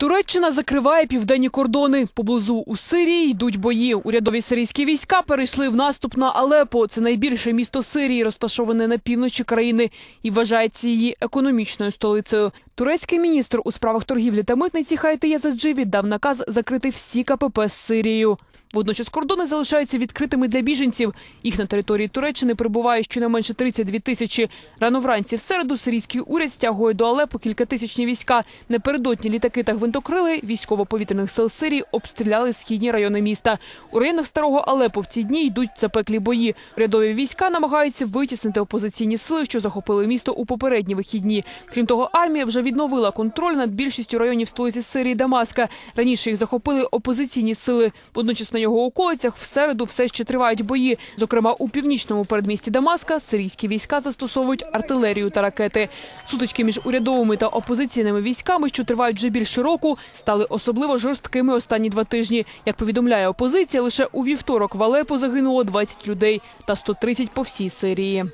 Туреччина закриває південні кордони. Поблизу у Сирії йдуть бої. Урядові сирійські війська перейшли в наступ на Алепо. Це найбільше місто Сирії, розташоване на півночі країни і вважається її економічною столицею. Турецький міністр у справах торгівлі та митниці Хайти Язаджи віддав наказ закрити всі КПП з Сирією. Водночас кордони залишаються відкритими для біженців. Їх на території Туреччини прибуває щонайменше 32 тисячі. Рано вранці в середу сирійський уряд стягує до Алепо кількатисячні війська. Напередодні літаки та гвинтокрили військово-повітряних сил Сирії обстріляли східні райони міста. У районах старого Алепо в ці дні йдуть запеклі бої. Урядові війська намагаються витіснити опозиційні сили, що захопили місто у попередні вихідні. Крім того, армія вже відновила контроль над більшістю районів столиці Сирії Дамаска. Раніше їх захопили опозиційні сили. Водночас на його околицях в середу все ще тривають бої. Зокрема, у північному передмісті Дамаска сирійські війська застосовують артилерію та ракети. Сутички між урядовими та опозиційними військами, що тривають вже більше року, стали особливо жорсткими останні два тижні. Як повідомляє опозиція, лише у вівторок в Алепо загинуло 20 людей та 130 по всій Сирії.